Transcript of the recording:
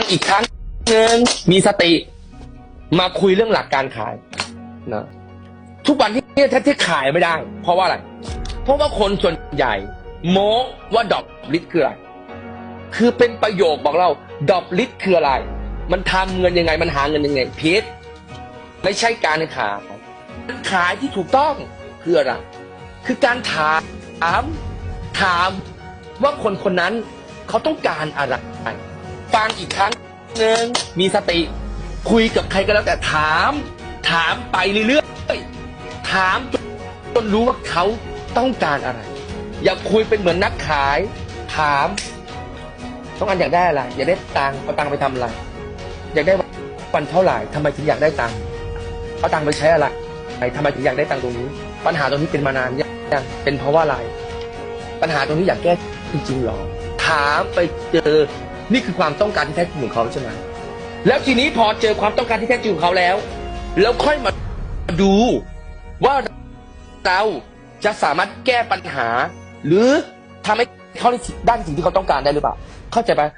งอีกครั้งหนึ่งมีสติ มาคุยเรื่องหลักการขายนะทุกวันที่เนี่ยถ้าที่ขายไม่ได้ เพราะว่าอะไร เพราะว่าคนส่วนใหญ่ โม้ว่าดอกลิตคืออะไร คือเป็นประโยคบอกเรา ดอกลิตคืออะไร มันทำเงินยังไงมันหาเงินยังไงพีทไม่ใช่การขายขายที่ถูกต้องคืออะไร คือการถาม ถาม ว่าคนคนนั้นเขาต้องการอะไร ฟังอีกครั้งหนึ่งมีสติ คุยกับใครก็แล้วแต่ถาม ถามไปเรื่อยๆถามจนรู้ว่าเขาต้องการอะไร อย่าคุยเป็นเหมือนนักขาย ถาม ต้องการอยากได้อะไรอยากได้ตังค์เอาตังค์ไปทำอะไร อยากได้วันเท่าไหร่ทำไมถึงอยากได้ตังค์เอาตังค์ไปใช้อะไรทำไมถึงอยากได้ตังค์ตรงนี้ ปัญหาตรงนี้เป็นมานานยังเป็นเพราะว่าอะไร ปัญหาตรงนี้อยากแก้จริงๆหรอถามไปเจอ นี่คือความต้องการที่แท้จริงของเขาใช่ไหมแล้วทีนี้พอเจอความต้องการที่แท้จริงของเขาแล้ว แล้วค่อยมาดูว่าเราจะสามารถแก้ปัญหา หรือทำให้เขาได้สิ่งที่เขาต้องการได้หรือเปล่า เข้าใจปะ